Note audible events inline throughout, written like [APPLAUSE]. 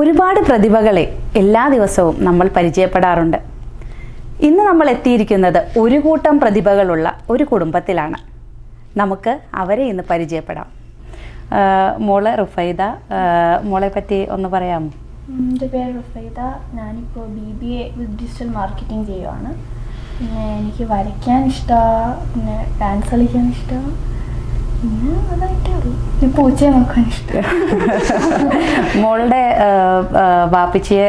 ഒരുപാട് പ്രതിഭകളെ എല്ലാ ദിവസവും നമ്മൾ പരിചയപ്പെടാറുണ്ട്. ഇന്ന് നമ്മൾ എത്തിയിരിക്കുന്നത് ഒരു കൂട്ടം പ്രതിഭകളുള്ള ഒരു കുടുംബത്തിലാണ്. നമുക്ക് അവരെ ഇന്ന് പരിചയപ്പെടാം. മോളെ റുഫൈദ മോളെ പറ്റി ഒന്ന് പറയാമോ? എന്റെ പേര് റുഫൈദ. ഞാനിപ്പോൾ B B A with digital marketing ചെയ്യുവാണ്. പിന്നെ എനിക്ക് വരയ്ക്കാൻ ഇഷ്ടമാണ് പിന്നെ ഡാൻസ് കളിക്കാൻ ഇഷ്ടമാണ് പിന്നെ അതായിട്ടേ ഉള്ളൂ പിന്നെ പൂച്ചയെ നോക്കാൻ ഇഷ്ടം. മോളുടെ വാപ്പിച്ചിയെ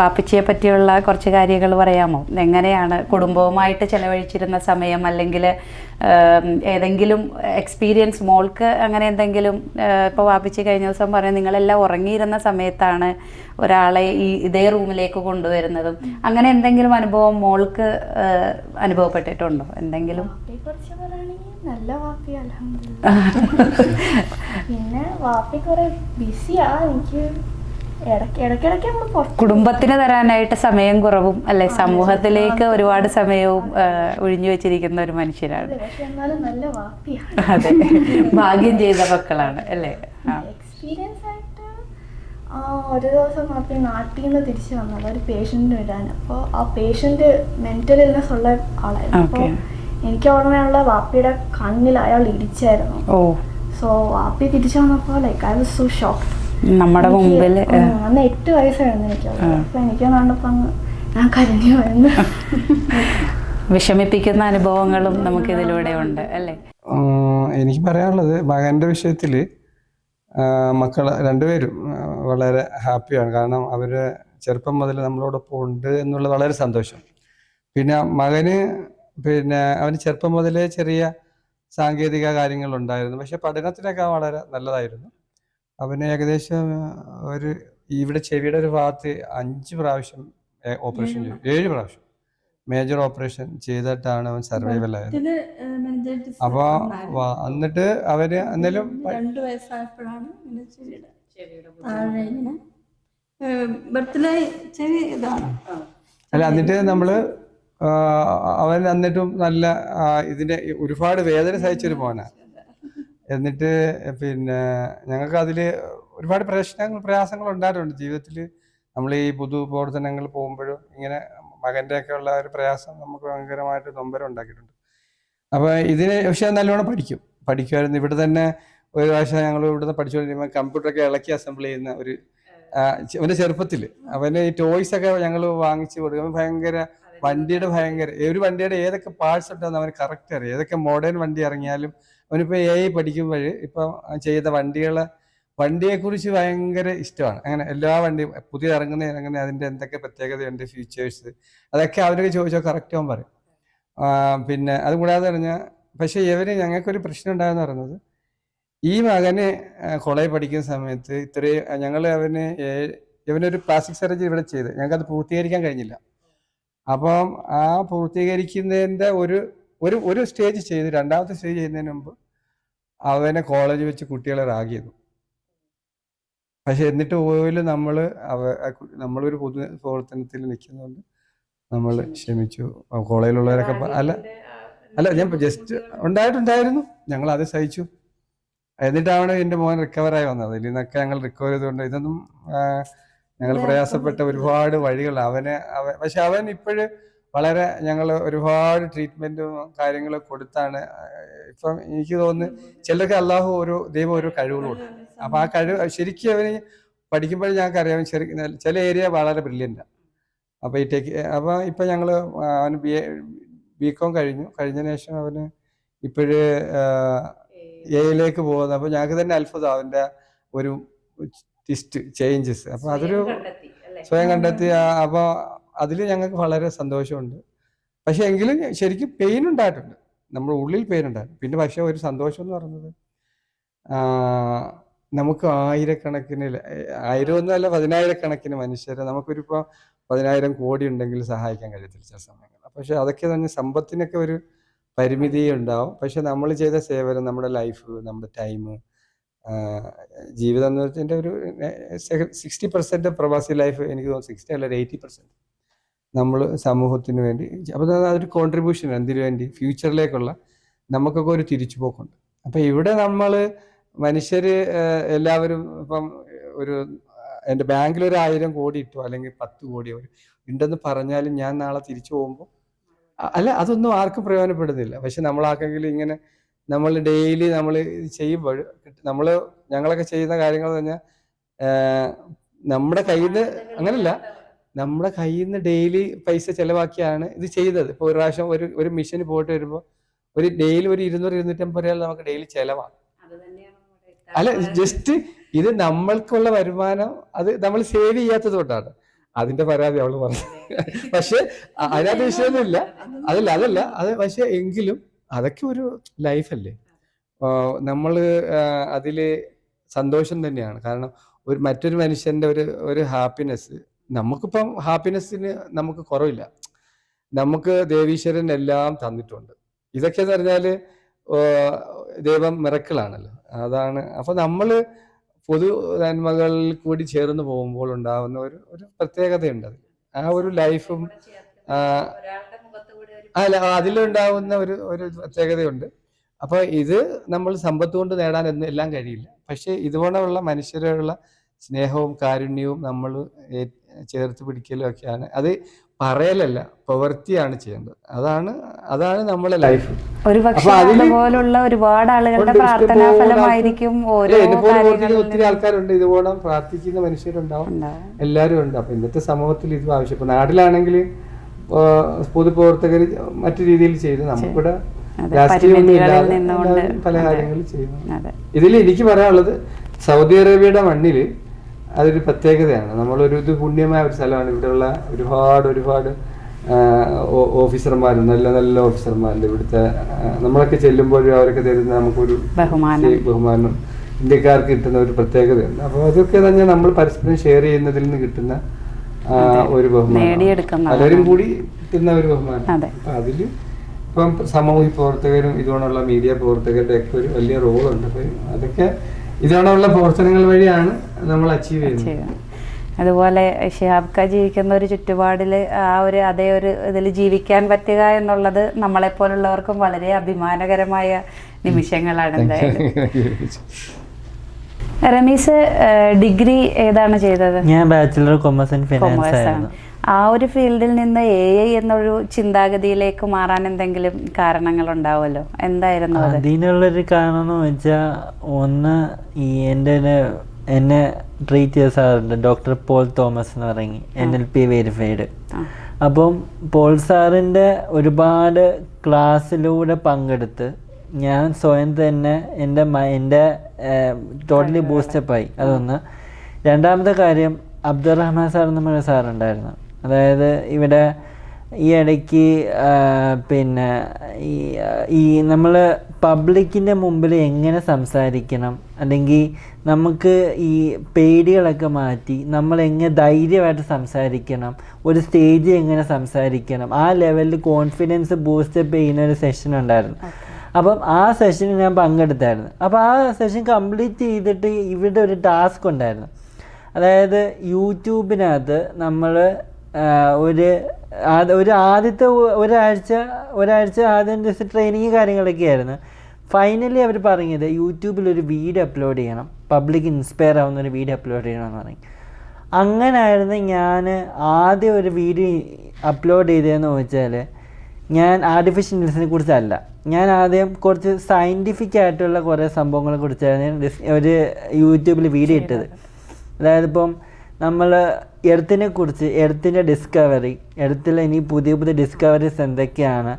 വാപ്പിച്ചിയെ പറ്റിയുള്ള കുറച്ച് കാര്യങ്ങൾ പറയാമോ? എങ്ങനെയാണ് കുടുംബവുമായിട്ട് ചെലവഴിച്ചിരുന്ന സമയം അല്ലെങ്കിൽ ഏതെങ്കിലും എക്സ്പീരിയൻസ് മോൾക്ക് അങ്ങനെ എന്തെങ്കിലും ഇപ്പോൾ വാപ്പിച്ചി കഴിഞ്ഞ ദിവസം പറഞ്ഞു നിങ്ങളെല്ലാം ഉറങ്ങിയിരുന്ന സമയത്താണ് ഒരാളെ ഈ ഇതേ റൂമിലേക്ക് കൊണ്ടുവരുന്നതും. അങ്ങനെ എന്തെങ്കിലും അനുഭവം മോൾക്ക് അനുഭവപ്പെട്ടിട്ടുണ്ടോ? എന്തെങ്കിലും? കുറച്ച് പറയുകയാണെങ്കിൽ നല്ല വാപ്പി [LAUGHS] പിന്നെ വാപ്പി കുറെ ബിസിയാ എനിക്ക് കുടുംബത്തിന് തരാനായിട്ട് സമയം കുറവും അല്ലെ? സമൂഹത്തിലേക്ക് ഒരുപാട് സമയവും ഒഴിഞ്ഞു വെച്ചിരിക്കുന്ന ഒരു മനുഷ്യരാണ്. അതെ [LAUGHS] ഭാഗ്യം ചെയ്ത മക്കളാണ് അല്ലേ? എക്സ്പീരിയൻസ് ആയിട്ട് ഒരു ദിവസം വാപ്പി നാട്ടിൽ നിന്ന് തിരിച്ചു വന്നത് ഒരു പേഷ്യന്റ് വരാൻ. അപ്പോൾ ആ പേഷ്യന്റ് മെന്റൽ ഇൽനെസ് ഉള്ള ആളായിരുന്നു. അപ്പോൾ. എനിക്ക് ഓർമ്മയുള്ള വാപ്പിയുടെ കണ്ണിൽ അയാൾ ഇടിച്ചായിരുന്നു. ഓ. സോ വാപ്പി തിരിച്ചു വന്നപ്പോൾ like I was so shock നമ്മുടെ മുമ്പിൽ അന്ന് എട്ട് വയസ്സായിരുന്നു എനിക്ക്. അപ്പൊ എനിക്ക് കണ്ടപ്പോ അങ്ങ് ഞാൻ കരഞ്ഞു പോയെന്ന്. വിഷമിപ്പിക്കുന്ന അനുഭവങ്ങളും നമുക്ക് ഇതിലൂടെ ഉണ്ട് അല്ലേ? എനിക്ക് പറയാനുള്ളത് മകന്റെ വിഷയത്തിൽ മക്കൾ രണ്ടുപേരും വളരെ ഹാപ്പിയാണ്. കാരണം അവർ ചെറുപ്പം മുതൽ നമ്മളോടൊപ്പം ഉണ്ട് എന്നുള്ളത് വളരെ സന്തോഷം. പിന്നെ മകന് പിന്നെ അവന് ചെറുപ്പം മുതലേ ചെറിയ സാങ്കേതിക കാര്യങ്ങളുണ്ടായിരുന്നു. പക്ഷെ പഠനത്തിനൊക്കെ വളരെ നല്ലതായിരുന്നു. അവന് ഏകദേശം ഒരു ഇവിടെ ചെവിയുടെ ഒരു ഭാഗത്ത് അഞ്ച് പ്രാവശ്യം ഓപ്പറേഷൻ ചെയ്തു. ഏഴ് പ്രാവശ്യം. മേജർ ഓപ്പറേഷൻ ചെയ്തിട്ടാണ് അവൻ സർവൈവൽ ആയത് അപ്പൊ എന്നിട്ട് അവർ എന്നാലും രണ്ട് വയസ്സായപ്പോഴാണ് ബർത്തിലെ ചെവി ഇതാണ്. അല്ല എന്നിട്ട് നമ്മൾ അവൻ എന്നിട്ടും നല്ല ഇതിന്റെ ഒരുപാട് വേദന സഹിച്ചൊരു മോനാ. എന്നിട്ട് പിന്നെ ഞങ്ങൾക്ക് അതിൽ ഒരുപാട് പ്രശ്നങ്ങൾ പ്രയാസങ്ങൾ ഉണ്ടായിട്ടുണ്ട് ജീവിതത്തിൽ നമ്മൾ ഈ പുതു പ്രവർത്തനങ്ങൾ പോകുമ്പോഴും ഇങ്ങനെ മകന്റെ ഒക്കെ ഉള്ള ഒരു പ്രയാസം നമുക്ക് ഭയങ്കരമായിട്ട് നൊമ്പരം ഉണ്ടാക്കിയിട്ടുണ്ട്. അപ്പൊ ഇതിന് പക്ഷെ നല്ലോണം പഠിക്കും. പഠിക്കുമായിരുന്നു. ഇവിടെ തന്നെ ഒരു പ്രാവശ്യം ഞങ്ങൾ ഇവിടുന്ന് പഠിച്ചുകൊണ്ടിരിക്കുമ്പോൾ കമ്പ്യൂട്ടറൊക്കെ ഇളക്കി അസംബിൾ ചെയ്യുന്ന ഒരു അവന്റെ ചെറുപ്പത്തിൽ അവന് ഈ ടോയ്സ് ഒക്കെ ഞങ്ങൾ വാങ്ങിച്ചു കൊടുക്കുമ്പോൾ ഭയങ്കര വണ്ടിയുടെ ഭയങ്കര ഒരു വണ്ടിയുടെ ഏതൊക്കെ പാർട്സ് ഉണ്ടെന്ന് അവന് കറക്റ്റ് അറിയാം. ഏതൊക്കെ മോഡേൺ വണ്ടി ഇറങ്ങിയാലും അവനിപ്പോൾ എ ഐ പഠിക്കുമ്പോൾ ഇപ്പം ചെയ്ത വണ്ടികളെ വണ്ടിയെ കുറിച്ച് ഭയങ്കര ഇഷ്ടമാണ്. അങ്ങനെ എല്ലാ വണ്ടിയും പുതിയ ഇറങ്ങുന്ന ഇറങ്ങുന്ന അതിന്റെ എന്തൊക്കെ പ്രത്യേകതയുണ്ട് ഫീച്ചേഴ്സ് അതൊക്കെ അവരൊക്കെ ചോദിച്ചാൽ കറക്റ്റ് ആവാൻ പറയും. പിന്നെ അത് കൂടാതെ പറഞ്ഞാൽ പക്ഷേ ഇവർ ഞങ്ങൾക്കൊരു പ്രശ്നം ഉണ്ടായെന്ന് പറയുന്നത് ഈ മകന് കോളേജ് പഠിക്കുന്ന സമയത്ത് ഇത്രയും ഞങ്ങൾ അവന് ഇവനൊരു പ്ലാസ്റ്റിക് സർജറി ഇവിടെ ചെയ്ത് അത് പൂർത്തീകരിക്കാൻ കഴിഞ്ഞില്ല. അപ്പം ആ പൂർത്തീകരിക്കുന്നതിന്റെ ഒരു ഒരു ഒരു സ്റ്റേജ് ചെയ്ത്. രണ്ടാമത്തെ സ്റ്റേജ് ചെയ്യുന്നതിന് മുമ്പ് അവനെ കോളേജ് വെച്ച് കുട്ടികളെ റാഗ് ചെയ്തു പക്ഷെ എന്നിട്ട് പോലും നമ്മൾ അവ നമ്മളൊരു പൊതു പ്രവർത്തനത്തിൽ നിൽക്കുന്നതുകൊണ്ട് നമ്മൾ ക്ഷമിച്ചു. കോളേജിലുള്ളവരൊക്കെ അല്ല അല്ല ഞാൻ ജസ്റ്റ് ഉണ്ടായിട്ടുണ്ടായിരുന്നു. ഞങ്ങൾ അത് സഹിച്ചു. എന്നിട്ടാണ് എന്റെ മോൻ റിക്കവറായി വന്നത്. ഇതിൽ നിന്നൊക്കെ ഞങ്ങൾ റിക്കവർ ചെയ്തുകൊണ്ട് ഇതൊന്നും ഞങ്ങൾ പ്രയാസപ്പെട്ട ഒരുപാട് വഴികൾ. അവന് അവൻ പക്ഷെ അവൻ ഇപ്പോഴും വളരെ ഞങ്ങൾ ഒരുപാട് ട്രീറ്റ്മെന്റും കാര്യങ്ങളും കൊടുത്താണ്. ഇപ്പം എനിക്ക് തോന്നുന്നു ചിലർക്ക് അള്ളാഹു ഒരു ദൈവം ഒരു കഴിവുകൾ കൊടുക്കും. അപ്പൊ ആ കഴിവ് ശരിക്കും അവന് പഠിക്കുമ്പോൾ ഞങ്ങൾക്ക് അറിയാം ചെറിയ ചില ഏരിയ വളരെ ബ്രില്യന്റ് അപ്പൊ ഈ ടെക് അപ്പൊ ഇപ്പൊ ഞങ്ങൾ അവന് ബി എ ബി കോം കഴിഞ്ഞു. കഴിഞ്ഞതിന് ശേഷം അവന് ഇപ്പോഴ് എയിലേക്ക് പോകുന്നത് അപ്പൊ ഞങ്ങൾക്ക് തന്നെ അത്ഭുതം. അവന്റെ ഒരു ടിസ്റ്റ് ചേഞ്ചസ് അപ്പൊ അതൊരു സ്വയം കണ്ടെത്തി അപ്പൊ അതിൽ ഞങ്ങൾക്ക് വളരെ സന്തോഷമുണ്ട്. പക്ഷെ എങ്കിലും ശരിക്കും പെയിൻ ഉണ്ടായിട്ടുണ്ട്. നമ്മുടെ ഉള്ളിൽ പെയിൻ ഉണ്ടായിരുന്നു പിന്നെ പക്ഷെ ഒരു സന്തോഷം എന്ന് പറയുന്നത് നമുക്ക് ആയിരക്കണക്കിന് ആയിരം ഒന്നും അല്ല പതിനായിരക്കണക്കിന് മനുഷ്യരെ നമുക്കൊരിപ്പോൾ പതിനായിരം കോടി ഉണ്ടെങ്കിൽ സഹായിക്കാൻ കഴിയത്തില്ല ചില സമയങ്ങൾ പക്ഷെ അതൊക്കെ തന്നെ സമ്പത്തിനൊക്കെ ഒരു പരിമിതി ഉണ്ടാവും പക്ഷെ നമ്മൾ ചെയ്ത സേവനം നമ്മുടെ ലൈഫ് നമ്മുടെ ടൈം ജീവിതം എന്ന് ഒരു സിക്സ്റ്റി പെർസെന്റ് പ്രവാസി ലൈഫ് എനിക്ക് തോന്നുന്നു സിക്സ്റ്റി അല്ല എയ്റ്റി പെർസെന്റ് നമ്മൾ സമൂഹത്തിന് വേണ്ടി അപ്പോൾ അതൊരു കോൺട്രിബ്യൂഷൻ എന്തിനു വേണ്ടി? ഫ്യൂച്ചറിലേക്കുള്ള നമുക്കൊക്കെ ഒരു തിരിച്ചുപോക്കുണ്ട്. അപ്പോൾ ഇവിടെ നമ്മൾ മനുഷ്യർ എല്ലാവരും ഇപ്പം ഒരു എന്റെ ബാങ്കിൽ ഒരു ആയിരം കോടി ഇട്ടോ അല്ലെങ്കിൽ പത്ത് കോടി ഉണ്ടെന്ന് പറഞ്ഞാലും ഞാൻ നാളെ തിരിച്ചു പോകുമ്പോൾ അല്ല അതൊന്നും ആർക്കും പ്രയോജനപ്പെടുന്നില്ല. പക്ഷെ നമ്മളാക്കെങ്കിലും ഇങ്ങനെ നമ്മൾ ഡെയിലി നമ്മൾ ചെയ്യുമ്പോൾ നമ്മൾ ഞങ്ങളൊക്കെ ചെയ്യുന്ന കാര്യങ്ങൾ എന്ന് പറഞ്ഞാൽ നമ്മുടെ കയ്യിൽ നിന്ന് അങ്ങനല്ല. നമ്മുടെ കയ്യിൽ നിന്ന് ഡെയിലി പൈസ ചെലവാക്കിയാണ് ഇത് ചെയ്തത്. ഇപ്പോൾ ഒരു പ്രാവശ്യം ഒരു ഒരു മിഷന് പോയിട്ട് വരുമ്പോൾ ഒരു ഡെയിലി ഒരു ഇരുന്നൂറ് ഇരുന്നൂറ്റമ്പത് രൂപ നമുക്ക് ഡെയിലി ചെലവാണ് അല്ല ജസ്റ്റ് ഇത് നമ്മൾക്കുള്ള വരുമാനം അത് നമ്മൾ സേവ് ചെയ്യാത്തത് കൊണ്ടാണ്. അതിന്റെ പരാതി അവൾ പറഞ്ഞു പക്ഷെ അതിനകത്ത് വിഷയമൊന്നുമില്ല. അതല്ല അതല്ല. അത് പക്ഷെ എങ്കിലും അതൊക്കെ ഒരു ലൈഫല്ലേ നമ്മൾ അതിൽ സന്തോഷം തന്നെയാണ്. കാരണം ഒരു മറ്റൊരു മനുഷ്യന്റെ ഒരു ഒരു ഹാപ്പിനെസ് നമുക്കിപ്പം ഹാപ്പിനെസ്സിന് നമുക്ക് കുറവില്ല. നമുക്ക് ദേവീശ്വരൻ എല്ലാം തന്നിട്ടുണ്ട്. ഇതൊക്കെ പറഞ്ഞാൽ ദൈവം മിറക്കിളാണല്ലോ അതാണ്. അപ്പൊ നമ്മൾ പൊതു നന്മകളിൽ കൂടി ചേർന്ന് പോകുമ്പോൾ ഉണ്ടാവുന്ന ഒരു ഒരു പ്രത്യേകതയുണ്ട് അതിൽ ആ ഒരു ലൈഫും അല്ല അതിലുണ്ടാവുന്ന ഒരു ഒരു പ്രത്യേകതയുണ്ട്. അപ്പൊ ഇത് നമ്മൾ സമ്പത്ത് കൊണ്ട് നേടാൻ എന്ന് എല്ലാം കഴിയില്ല. പക്ഷെ ഇതുപോലെയുള്ള മനുഷ്യരോടുള്ള സ്നേഹവും കാരുണ്യവും നമ്മൾ ചേർത്ത് പിടിക്കലും ഒക്കെയാണ്. അത് പറയലല്ല പ്രവൃത്തിയാണ് ചെയ്യേണ്ടത്. അതാണ് അതാണ് നമ്മളെ ലൈഫ് ഒരു പക്ഷേ ഒരുപാട് ആളുകളുടെ പ്രാർത്ഥനാ ഫലമായിരിക്കും ഒത്തിരി ആൾക്കാരുണ്ട്. ഇതുപോലെ പ്രാർത്ഥിക്കുന്ന മനുഷ്യരുണ്ടാവും. എല്ലാവരും ഉണ്ട്. അപ്പൊ ഇന്നത്തെ സമൂഹത്തിൽ ഇത് ആവശ്യം ഇപ്പൊ നാട്ടിലാണെങ്കിൽ പൊതുപ്രവർത്തകർ മറ്റു രീതിയിൽ ചെയ്തു നമുക്കിവിടെ കാര്യങ്ങളും ചെയ്യുന്നു. ഇതിൽ എനിക്ക് പറയാനുള്ളത് സൗദി അറേബ്യയുടെ മണ്ണിൽ അതൊരു പ്രത്യേകതയാണ്. നമ്മളൊരു ഇത് പുണ്യമായ ഒരു സ്ഥലമാണ്. ഇവിടെയുള്ള ഒരുപാട് ഒരുപാട് ഓഫീസർമാരും നല്ല നല്ല ഓഫീസർമാരുണ്ട്. ഇവിടുത്തെ നമ്മളൊക്കെ ചെല്ലുമ്പോഴും അവരൊക്കെ തരുന്ന നമുക്കൊരു ബഹുമാനം. ഇന്ത്യക്കാർക്ക് കിട്ടുന്ന ഒരു പ്രത്യേകതയുണ്ട്. അപ്പോൾ അതൊക്കെ തന്നെ നമ്മൾ പരസ്പരം ഷെയർ ചെയ്യുന്നതിൽ നിന്ന് കിട്ടുന്ന ഒരു ബഹുമാനം. പലരും കൂടി കിട്ടുന്ന ഒരു ബഹുമാനം. അതെ. അതിൽ ഇപ്പം സാമൂഹ്യ പ്രവർത്തകരും ഇതുകൊണ്ടുള്ള മീഡിയ പ്രവർത്തകരുടെ ഒക്കെ ഒരു വലിയ റോളുണ്ട്. അപ്പൊ അതൊക്കെ ഇതുകൊണ്ടുള്ള പ്രവർത്തനങ്ങൾ വഴിയാണ് നമ്മൾ അച്ചീവ് ചെയ്യുന്നത്. ചെയ്യുന്നത്. അതുപോലെ ഷിഹാബ്ക്ക ജീവിക്കുന്ന ഒരു ചുറ്റുപാടിൽ ആ ഒരു അതേ ഒരു ഇതിൽ ജീവിക്കാൻ പറ്റുക എന്നുള്ളത് നമ്മളെപ്പോലുള്ളവർക്കും വളരെ അഭിമാനകരമായ നിമിഷങ്ങളാണ് എന്തായാലും. [LAUGHS] റമീസ് ഡിഗ്രി ഏതാണ് ചെയ്തത്? ഞാൻ ബാച്ചിലർ കൊമേഴ്സ് ആൻഡ് ഫിനാൻസ് ആയിരുന്നു. ആ ഒരു ഫീൽഡിൽ നിന്ന് എ ഐ എന്നൊരു ചിന്താഗതിയിലേക്ക് മാറാൻ എന്തെങ്കിലും കാരണങ്ങൾ ഉണ്ടാവുമല്ലോ? എന്തായിരുന്നു അത്? അതിനുള്ളൊരു കാരണം എന്ന് വെച്ചാൽ ഒന്ന് ഈ എന്റെ എന്നെ ട്രീറ്റ് ചെയ്ത സാറുണ്ട് ഡോക്ടർ പോൾ തോമസ് എന്ന് പറയും എൻ എൽ പി വെരിഫൈഡ് അപ്പം പോൾ സാറിന്റെ ഒരുപാട് ക്ലാസ്സിലൂടെ പങ്കെടുത്ത് ഞാൻ സ്വയം തന്നെ എന്റെ എന്റെ ടോട്ടലി ബൂസ്റ്റപ്പായി അതൊന്ന്. രണ്ടാമത്തെ കാര്യം അബ്ദുറഹ്മാൻ സാർ എന്ന് പറഞ്ഞ സാറുണ്ടായിരുന്നു. അതായത് ഇവിടെ ഈ ഇടയ്ക്ക് പിന്നെ ഈ ഈ നമ്മൾ പബ്ലിക്കിന്റെ മുമ്പിൽ എങ്ങനെ സംസാരിക്കണം? അല്ലെങ്കിൽ നമുക്ക് ഈ പേടികളൊക്കെ മാറ്റി നമ്മൾ എങ്ങനെ ധൈര്യമായിട്ട് സംസാരിക്കണം? ഒരു സ്റ്റേജ് എങ്ങനെ സംസാരിക്കണം? ആ ലെവലിൽ കോൺഫിഡൻസ് ബൂസ്റ്റപ്പ് ചെയ്യുന്ന ഒരു സെഷൻ ഉണ്ടായിരുന്നു. അപ്പം ആ സെഷനിൽ ഞാൻ പങ്കെടുത്തായിരുന്നു. അപ്പോൾ ആ സെഷൻ കംപ്ലീറ്റ് ചെയ്തിട്ട് ഇവിടെ ഒരു ടാസ്ക് ഉണ്ടായിരുന്നു. അതായത് യൂട്യൂബിനകത്ത് നമ്മൾ ഒരു ഒരു ആദ്യത്തെ ഒരാഴ്ച ഒരാഴ്ച ആദ്യം ജസ്റ്റ് ട്രെയിനിങ് കാര്യങ്ങളൊക്കെ ആയിരുന്നു. ഫൈനലി അവർ പറഞ്ഞത് യൂട്യൂബിൽ ഒരു വീഡിയോ അപ്ലോഡ് ചെയ്യണം. പബ്ലിക് ഇൻസ്പയർ ആവുന്ന ഒരു വീഡിയോ അപ്ലോഡ് ചെയ്യണമെന്ന് പറഞ്ഞു. അങ്ങനായിരുന്നു ഞാൻ ആദ്യം ഒരു വീഡിയോ അപ്ലോഡ് ചെയ്തതെന്ന് വെച്ചാൽ ഞാൻ ആർട്ടിഫിഷ്യൽ ഇന്റലിജൻസിനെ കുറിച്ചല്ല. ഞാൻ ആദ്യം കുറച്ച് സയന്റിഫിക് ആയിട്ടുള്ള കുറേ സംഭവങ്ങളെ കുറിച്ചാണ് ഒരു യൂട്യൂബിൽ വീഡിയോ ഇട്ടത്. അതായത് ഇപ്പം നമ്മൾ എർത്തിനെ കുറിച്ച് എർത്തിന്റെ ഡിസ്കവറി എർത്തിൽ ഇനി പുതിയ പുതിയ ഡിസ്കവറീസ് എന്തൊക്കെയാണ്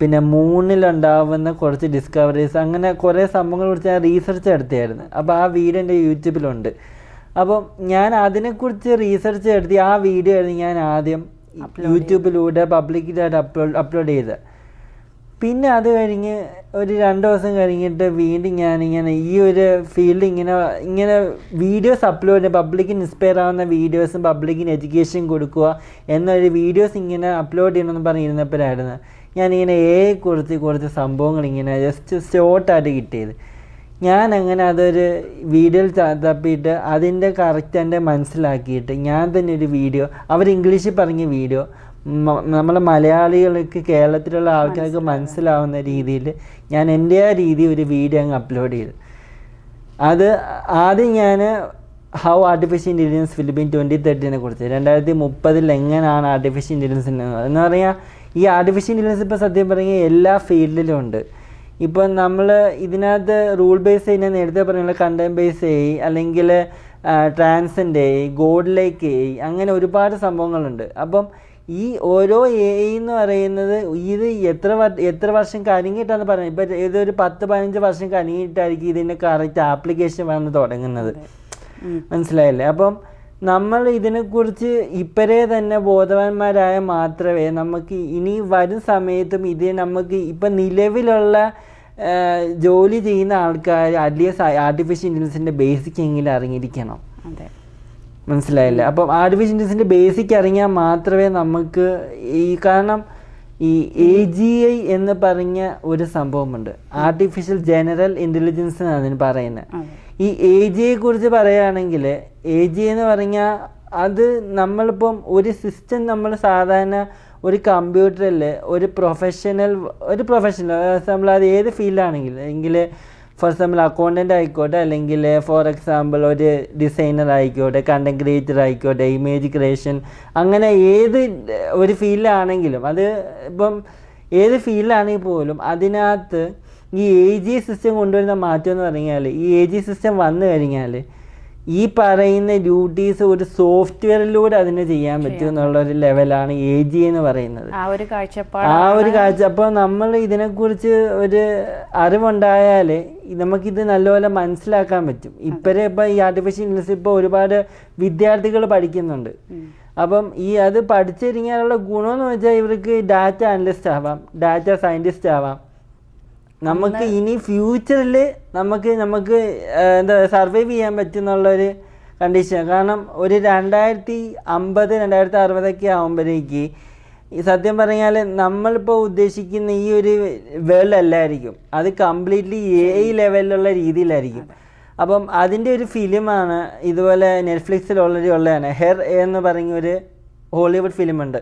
പിന്നെ മൂണിലുണ്ടാവുന്ന കുറച്ച് ഡിസ്കവറീസ് അങ്ങനെ കുറേ സംഭവങ്ങളെ കുറിച്ച് ഞാൻ റീസെർച്ച് നടത്തിയായിരുന്നു അപ്പോൾ ആ വീഡിയോ എന്റെ യൂട്യൂബിലുണ്ട്. അപ്പം ഞാൻ അതിനെക്കുറിച്ച് റീസെർച്ച് നടത്തി ആ വീഡിയോ ആയിരുന്നു ഞാൻ ആദ്യം യൂട്യൂബിലൂടെ പബ്ലിക്കിലായിട്ട് അപ്ലോഡ് അപ്ലോഡ് ചെയ്ത്. പിന്നെ അത് കഴിഞ്ഞ് ഒരു രണ്ട് ദിവസം കഴിഞ്ഞിട്ട് വീണ്ടും ഞാൻ ഇങ്ങനെ ഈ ഒരു ഫീൽഡ് ഇങ്ങനെ ഇങ്ങനെ വീഡിയോസ് അപ്ലോഡ് ചെയ്യുക പബ്ലിക്കിന് ഇൻസ്പയർ ആവുന്ന വീഡിയോസും പബ്ലിക്കിന് എഡ്യൂക്കേഷൻ കൊടുക്കുക എന്നൊരു വീഡിയോസ് ഇങ്ങനെ അപ്ലോഡ് ചെയ്യണമെന്ന് പറഞ്ഞിരുന്നപ്പോഴായിരുന്നു ഞാനിങ്ങനെ എ കുറിച്ച് കുറച്ച് സംഭവങ്ങൾ ഇങ്ങനെ ജസ്റ്റ് ഷോർട്ടായിട്ട് കിട്ടിയത്. ഞാൻ അങ്ങനെ അതൊരു വീഡിയോയിൽ തപ്പിയിട്ട് അതിന്റെ കറക്റ്റ് എന്റെ മനസ്സിലാക്കിയിട്ട് ഞാൻ തന്നെ ഒരു വീഡിയോ അവർ ഇംഗ്ലീഷിൽ പറഞ്ഞ വീഡിയോ നമ്മളെ മലയാളികൾക്ക് കേരളത്തിലുള്ള ആൾക്കാർക്ക് മനസ്സിലാവുന്ന രീതിയിൽ ഞാൻ എന്റെ ആ രീതി ഒരു വീഡിയോ അങ്ങ് അപ്ലോഡ് ചെയ്തു. അത് ആദ്യം ഞാൻ ഹൗ ആർട്ടിഫിഷ്യൽ ഇന്റലിജൻസ് ഫിലിപ്പിൻ ട്വന്റി തേർട്ടീനെ കുറിച്ച് രണ്ടായിരത്തി മുപ്പതിൽ എങ്ങനെയാണ് ആർട്ടിഫിഷ്യൽ ഇന്റലിജൻസ് എന്ന് പറഞ്ഞാൽ ഈ ആർട്ടിഫിഷ്യൽ ഇന്റലിജൻസ് ഇപ്പോൾ സത്യം പറഞ്ഞാൽ എല്ലാ ഫീൽഡിലും ഉണ്ട്. ഇപ്പോൾ നമ്മൾ ഇതിനകത്ത് റൂൾ ബേസ് ചെയ്യുന്ന നേരത്തെ പറഞ്ഞ കണ്ടന്റ് ബേസ് ചെയ് അല്ലെങ്കിൽ ട്രാൻസെന്റ് എ ഗോഡിലേക്ക് എ അങ്ങനെ ഒരുപാട് സംഭവങ്ങളുണ്ട്. അപ്പം ഈ ഓരോ എ എന്ന് പറയുന്നത് ഇത് എത്ര എത്ര വർഷം കഴിഞ്ഞിട്ടാണ് പറയുന്നത്? ഇപ്പം ഏതൊരു പത്ത് പതിനഞ്ച് വർഷം കഴിഞ്ഞിട്ടായിരിക്കും ഇതിന്റെ കറക്റ്റ് ആപ്ലിക്കേഷൻ വന്ന് തുടങ്ങുന്നത്. മനസ്സിലായില്ലേ? അപ്പം നമ്മൾ ഇതിനെക്കുറിച്ച് ഇപ്പോഴേ തന്നെ ബോധവാന്മാരായ മാത്രമേ നമുക്ക് ഇനി വരും സമയത്തും ഇത് നമുക്ക് ഇപ്പം നിലവിലുള്ള ജോലി ചെയ്യുന്ന ആൾക്കാർ അറ്റ്ലീസ്റ്റ് ആർട്ടിഫിഷ്യൽ ഇന്റലിജൻസിന്റെ ബേസിക് എങ്കിലും അറിഞ്ഞിരിക്കണം. അതെ. മനസ്സിലായില്ലേ? അപ്പം ആർട്ടിഫിഷ്യൽ ഇന്റലിജൻസിന്റെ ബേസിക് അറിഞ്ഞാൽ മാത്രമേ നമുക്ക് ഈ കാരണം ഈ എ ജി ഐ എന്ന് പറഞ്ഞ ഒരു സംഭവമുണ്ട്. ആർട്ടിഫിഷ്യൽ ജനറൽ ഇന്റലിജൻസ് എന്നാണ് അതിന് പറയുന്നത്. ഈ എ ജിയെ കുറിച്ച് പറയുകയാണെങ്കിൽ എ ജി എന്ന് പറഞ്ഞാൽ അത് നമ്മളിപ്പം ഒരു സിസ്റ്റം നമ്മൾ സാധാരണ ഒരു കമ്പ്യൂട്ടറിൽ ഒരു പ്രൊഫഷണൽ ഒരു പ്രൊഫഷണൽ നമ്മൾ അത് ഏത് ഫീൽഡാണെങ്കിൽ എങ്കിൽ ഫോർ എക്സാമ്പിൾ അക്കൗണ്ടന്റ് ആയിക്കോട്ടെ അല്ലെങ്കിൽ ഫോർ എക്സാമ്പിൾ ഒരു ഡിസൈനർ ആയിക്കോട്ടെ കണ്ടന്റ് ക്രിയേറ്റർ ആയിക്കോട്ടെ ഇമേജ് ക്രിയേഷൻ അങ്ങനെ ഏത് ഒരു ഫീൽഡാണെങ്കിലും അത് ഇപ്പം ഏത് ഫീൽഡാണെങ്കിൽ പോലും അതിനകത്ത് ഈ എ ജി സിസ്റ്റം കൊണ്ടുവരുന്ന മാറ്റം എന്ന് പറഞ്ഞാൽ ഈ എ ജി സിസ്റ്റം വന്നു കഴിഞ്ഞാൽ ഈ പറയുന്ന ഡ്യൂട്ടീസ് ഒരു സോഫ്റ്റ്വെയറിലൂടെ അതിന് ചെയ്യാൻ പറ്റും എന്നുള്ള ഒരു ലെവലാണ് എ ജി എന്ന് പറയുന്നത്. ആ ഒരു കാഴ്ച അപ്പോൾ നമ്മൾ ഇതിനെക്കുറിച്ച് ഒരു അറിവുണ്ടായാൽ നമുക്കിത് നല്ലപോലെ മനസ്സിലാക്കാൻ പറ്റും. ഇപ്പോഴേ ഇപ്പൊ ഈ ആർട്ടിഫിഷ്യൽ ഇന്റലിജൻസ് ഇപ്പോൾ ഒരുപാട് വിദ്യാർത്ഥികൾ പഠിക്കുന്നുണ്ട്. അപ്പം ഈ അത് പഠിച്ചിരിക്കാനുള്ള ഗുണമെന്ന് വെച്ചാൽ ഇവർക്ക് ഡാറ്റ അനലിസ്റ്റ് ആവാം ഡാറ്റ സയന്റിസ്റ്റ് ആവാം നമുക്ക് ഇനി ഫ്യൂച്ചറിൽ നമുക്ക് നമുക്ക് എന്താ സർവൈവ് ചെയ്യാൻ പറ്റുന്നുള്ളൊരു കണ്ടീഷൻ കാരണം ഒരു രണ്ടായിരത്തി അമ്പത് രണ്ടായിരത്തി അറുപതൊക്കെ ആകുമ്പോഴേക്ക് ഈ സത്യം പറഞ്ഞാൽ നമ്മളിപ്പോൾ ഉദ്ദേശിക്കുന്ന ഈ ഒരു വേൾഡ് അല്ലായിരിക്കും. അത് കംപ്ലീറ്റ്ലി എ ലെവലിലുള്ള രീതിയിലായിരിക്കും. അപ്പം അതിന്റെ ഒരു ഫിലിമാണ് ഇതുപോലെ നെറ്റ്ഫ്ലിക്സിൽ ഓൾറെഡി ഉള്ളതാണ്. ഹെർ എന്ന് പറഞ്ഞ ഒരു ഹോളിവുഡ് ഫിലിമുണ്ട്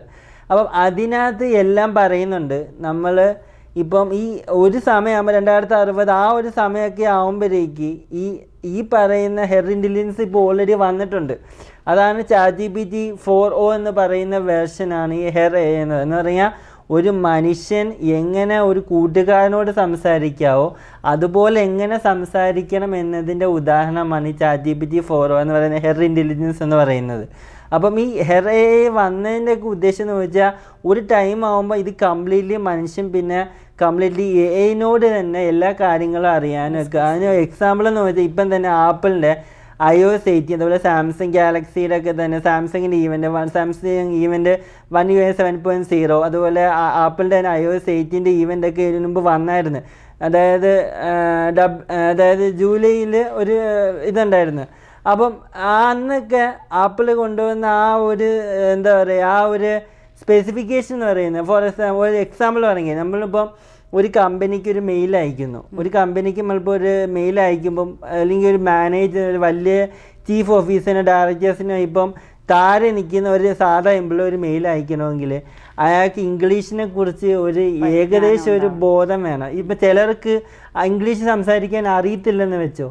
അപ്പം അതിനകത്ത് എല്ലാം പറയുന്നുണ്ട്. നമ്മൾ ഇപ്പം ഈ ഒരു സമയമാകുമ്പോൾ രണ്ടായിരത്തി അറുപത് ആ ഒരു സമയമൊക്കെ ആകുമ്പോഴേക്ക് ഈ ഈ പറയുന്ന ഹെർ ഇന്റലിജൻസ് ഇപ്പോൾ ഓൾറെഡി വന്നിട്ടുണ്ട്. അതാണ് chat G P T four O എന്ന് പറയുന്ന വേർഷനാണ് ഈ ഹെർ എ എന്നത്. എന്ന് പറഞ്ഞാൽ ഒരു മനുഷ്യൻ എങ്ങനെ ഒരു കൂട്ടുകാരനോട് സംസാരിക്കാവോ അതുപോലെ എങ്ങനെ സംസാരിക്കണം എന്നതിന്റെ ഉദാഹരണമാണ് ഈ chat G P T four എന്ന് പറയുന്ന ഹെർ ഇന്റലിജൻസ് എന്ന് പറയുന്നത്. അപ്പം ഈ ഹെർ എ വന്നതിന്റെയൊക്കെ ഉദ്ദേശം എന്ന് വെച്ചാൽ ഒരു ടൈം ആകുമ്പോൾ ഇത് കംപ്ലീറ്റ്ലി മനുഷ്യൻ പിന്നെ കംപ്ലീറ്റ്ലി എ ഐനോട് തന്നെ എല്ലാ കാര്യങ്ങളും അറിയാനൊക്കെ. അതിന് എക്സാമ്പിൾ എന്ന് വെച്ചാൽ ഇപ്പം തന്നെ ആപ്പിളിന്റെ ഐ ഒ എസ് എയ്റ്റി അതുപോലെ സാംസങ് ഗാലക്സിയുടെ ഒക്കെ തന്നെ സാംസങ്ങിന്റെ event one Samsung event one U A seven point zero അതുപോലെ ആപ്പിളിന്റെ തന്നെ ഐ ഒ എസ് എയ്റ്റിന്റെ ഈവന്റ് ഒക്കെ ഇതിനു മുമ്പ് വന്നായിരുന്നു. അതായത് ഡബ് അതായത് ജൂലൈയിൽ ഒരു ഇതുണ്ടായിരുന്നു. അപ്പം അന്നൊക്കെ ആപ്പിൾ കൊണ്ടുവന്ന ആ ഒരു എന്താ പറയുക ആ ഒരു സ്പെസിഫിക്കേഷൻ എന്ന് പറയുന്നത് ഫോർ എക്സാമ്പിൾ ഒരു എക്സാമ്പിൾ പറയുക നമ്മളിപ്പം ഒരു കമ്പനിക്ക് ഒരു മെയിൽ അയക്കുന്നു. ഒരു കമ്പനിക്ക് നമ്മളിപ്പോൾ ഒരു മെയിൽ അയക്കുമ്പം അല്ലെങ്കിൽ ഒരു മാനേജർ ഒരു വലിയ ചീഫ് ഓഫീസറിനോ ഡയറക്ടേഴ്സിനോ ഇപ്പം താഴെ നിൽക്കുന്ന ഒരു സാധാ എംപ്ലോയി ഒരു മെയിൽ അയക്കണമെങ്കിൽ അയാൾക്ക് ഇംഗ്ലീഷിനെ കുറിച്ച് ഒരു ഏകദേശം ഒരു ബോധം വേണം. ഇപ്പം ചിലർക്ക് ഇംഗ്ലീഷ് സംസാരിക്കാൻ അറിയത്തില്ലെന്ന് വെച്ചോ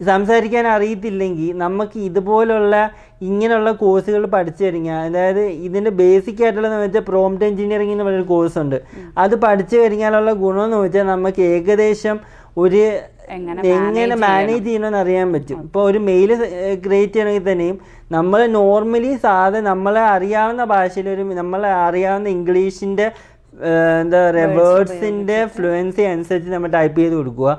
സംസാരിക്കാൻ അറിയത്തില്ലെങ്കിൽ നമുക്ക് ഇതുപോലുള്ള ഇങ്ങനെയുള്ള കോഴ്സുകൾ പഠിച്ചു കഴിഞ്ഞാൽ അതായത് ഇതിന്റെ ബേസിക് ആയിട്ടുള്ളതെന്ന് വെച്ചാൽ പ്രോംപ്റ്റ് എഞ്ചിനീയറിംഗ് എന്ന് പറഞ്ഞൊരു കോഴ്സ് ഉണ്ട്. അത് പഠിച്ചു കഴിഞ്ഞാലുള്ള ഗുണമെന്ന് വെച്ചാൽ നമുക്ക് ഏകദേശം ഒരു എങ്ങനെ എങ്ങനെ മാനേജ് ചെയ്യണമെന്ന് അറിയാൻ പറ്റും. ഇപ്പോൾ ഒരു മെയിൽ ക്രിയേറ്റ് ചെയ്യണമെങ്കിൽ തന്നെയും നമ്മൾ നോർമലി സാധാരണ നമ്മളെ അറിയാവുന്ന ഭാഷയിൽ ഒരു നമ്മളെ അറിയാവുന്ന ഇംഗ്ലീഷിന്റെ എന്താ പറയുക വേർഡ്സിന്റെ ഫ്ലുവൻസി അനുസരിച്ച് നമ്മൾ ടൈപ്പ് ചെയ്ത് കൊടുക്കുക.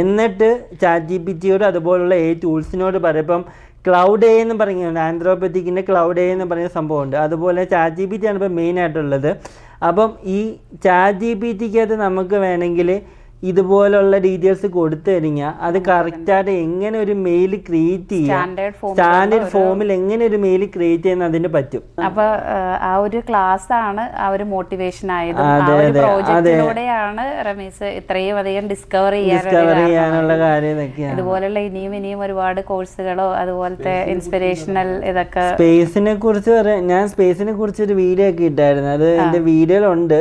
എന്നിട്ട് ചാറ്റ് ജി പി ടിയോട് അതുപോലുള്ള ഏ ടൂൾസിനോട് പറയും. ഇപ്പം ക്ലൗഡ് എ എന്ന് പറയുന്നുണ്ട് ആന്ത്രോപ്പത്തിക്കിന്റെ ക്ലൗഡ് എ എന്ന് പറയുന്ന സംഭവമുണ്ട്. അതുപോലെ ചാറ്റ് ജി പി ടി ആണ് ഇപ്പോൾ മെയിനായിട്ടുള്ളത് അപ്പം ഈ ചാറ്റ് ജി പി ടിക്കകത്ത് നമുക്ക് വേണമെങ്കിൽ ഇതുപോലുള്ള ഡീറ്റെയിൽസ് കൊടുത്തു കഴിഞ്ഞാൽ അത് കറക്റ്റായിട്ട് എങ്ങനെ ഒരു മെയിൽ ക്രിയേറ്റ് ചെയ്യാം? സ്റ്റാൻഡേർഡ് ഫോമിൽ എങ്ങനെ ഒരു മെയിൽ ക്രിയേറ്റ് ചെയ്യുന്ന അതിന് പറ്റും. അപ്പൊ ആ ഒരു ക്ലാസ് ആണ് ആ ഒരു മോട്ടിവേഷൻ ആയത്. ആ ഒരു അതെ, പ്രോജക്റ്റിലൂടെയാണ് റമീസ് ഇത്രയും അധികം ഡിസ്കവർ ചെയ്യാനുള്ള കാര്യം ഇതുപോലുള്ള ഇനിയും ഇനിയും ഒരുപാട് കോഴ്സുകളോ അതുപോലത്തെ ഇൻസ്പിറേഷണൽ ഇതൊക്കെ സ്പേസിനെ കുറിച്ച് പറയാം. ഞാൻ സ്പേസിനെ കുറിച്ച് ഒരു വീഡിയോ ഒക്കെ ഇട്ടായിരുന്നു. അത് എന്റെ വീഡിയോയിലുണ്ട്